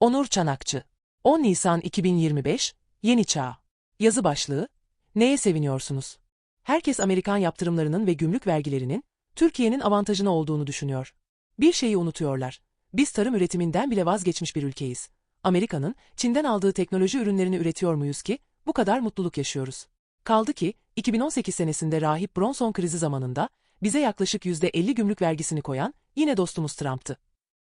Onur Çanakçı 10 Nisan 2025 Yeni Çağ Yazı başlığı Neye seviniyorsunuz? Herkes Amerikan yaptırımlarının ve gümrük vergilerinin Türkiye'nin avantajına olduğunu düşünüyor. Bir şeyi unutuyorlar. Biz tarım üretiminden bile vazgeçmiş bir ülkeyiz. Amerika'nın Çin'den aldığı teknoloji ürünlerini üretiyor muyuz ki bu kadar mutluluk yaşıyoruz? Kaldı ki 2018 senesinde rahip Bronson krizi zamanında bize yaklaşık %50 gümrük vergisini koyan yine dostumuz Trump'tı.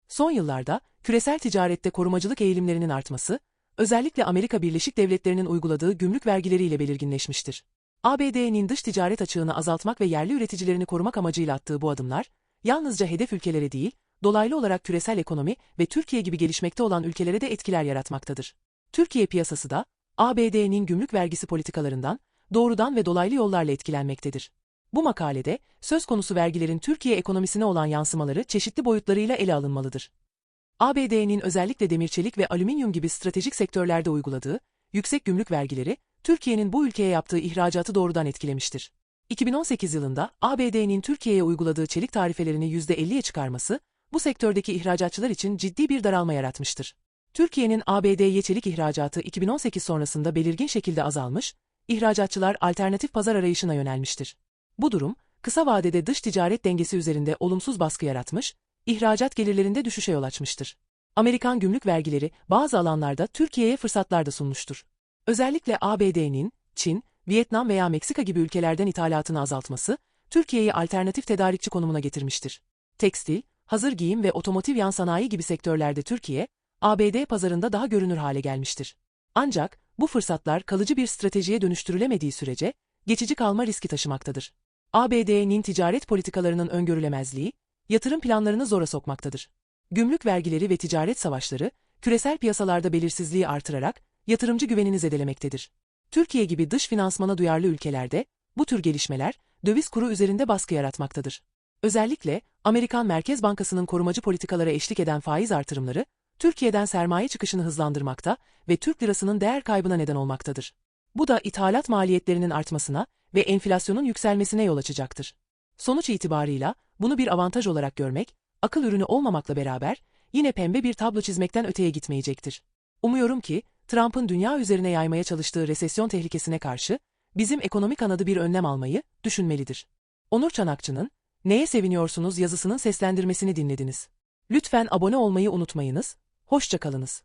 Son yıllarda küresel ticarette korumacılık eğilimlerinin artması, özellikle Amerika Birleşik Devletleri'nin uyguladığı gümrük vergileriyle belirginleşmiştir. ABD'nin dış ticaret açığını azaltmak ve yerli üreticilerini korumak amacıyla attığı bu adımlar, yalnızca hedef ülkelere değil, dolaylı olarak küresel ekonomi ve Türkiye gibi gelişmekte olan ülkelere de etkiler yaratmaktadır. Türkiye piyasası da, ABD'nin gümrük vergisi politikalarından, doğrudan ve dolaylı yollarla etkilenmektedir. Bu makalede, söz konusu vergilerin Türkiye ekonomisine olan yansımaları çeşitli boyutlarıyla ele alınmalıdır. ABD'nin özellikle demirçelik ve alüminyum gibi stratejik sektörlerde uyguladığı, yüksek gümrük vergileri, Türkiye'nin bu ülkeye yaptığı ihracatı doğrudan etkilemiştir. 2018 yılında ABD'nin Türkiye'ye uyguladığı çelik tarifelerini %50'ye çıkarması, bu sektördeki ihracatçılar için ciddi bir daralma yaratmıştır. Türkiye'nin ABD'ye çelik ihracatı 2018 sonrasında belirgin şekilde azalmış, ihracatçılar alternatif pazar arayışına yönelmiştir. Bu durum, kısa vadede dış ticaret dengesi üzerinde olumsuz baskı yaratmış, ihracat gelirlerinde düşüşe yol açmıştır. Amerikan gümrük vergileri bazı alanlarda Türkiye'ye fırsatlar da sunmuştur. Özellikle ABD'nin, Çin, Vietnam veya Meksika gibi ülkelerden ithalatını azaltması, Türkiye'yi alternatif tedarikçi konumuna getirmiştir. Tekstil, hazır giyim ve otomotiv yan sanayi gibi sektörlerde Türkiye, ABD pazarında daha görünür hale gelmiştir. Ancak bu fırsatlar kalıcı bir stratejiye dönüştürülemediği sürece geçici kalma riski taşımaktadır. ABD'nin ticaret politikalarının öngörülemezliği, yatırım planlarını zora sokmaktadır. Gümrük vergileri ve ticaret savaşları, küresel piyasalarda belirsizliği artırarak yatırımcı güvenini zedelemektedir. Türkiye gibi dış finansmana duyarlı ülkelerde bu tür gelişmeler döviz kuru üzerinde baskı yaratmaktadır. Özellikle Amerikan Merkez Bankası'nın korumacı politikalara eşlik eden faiz artırımları Türkiye'den sermaye çıkışını hızlandırmakta ve Türk lirasının değer kaybına neden olmaktadır. Bu da ithalat maliyetlerinin artmasına ve enflasyonun yükselmesine yol açacaktır. Sonuç itibarıyla bunu bir avantaj olarak görmek, akıl ürünü olmamakla beraber yine pembe bir tablo çizmekten öteye gitmeyecektir. Umuyorum ki Trump'ın dünya üzerine yaymaya çalıştığı resesyon tehlikesine karşı bizim ekonomik kanadı bir önlem almayı düşünmelidir. Onur Çanakçı'nın Neye seviniyorsunuz yazısının seslendirmesini dinlediniz. Lütfen abone olmayı unutmayınız. Hoşçakalınız.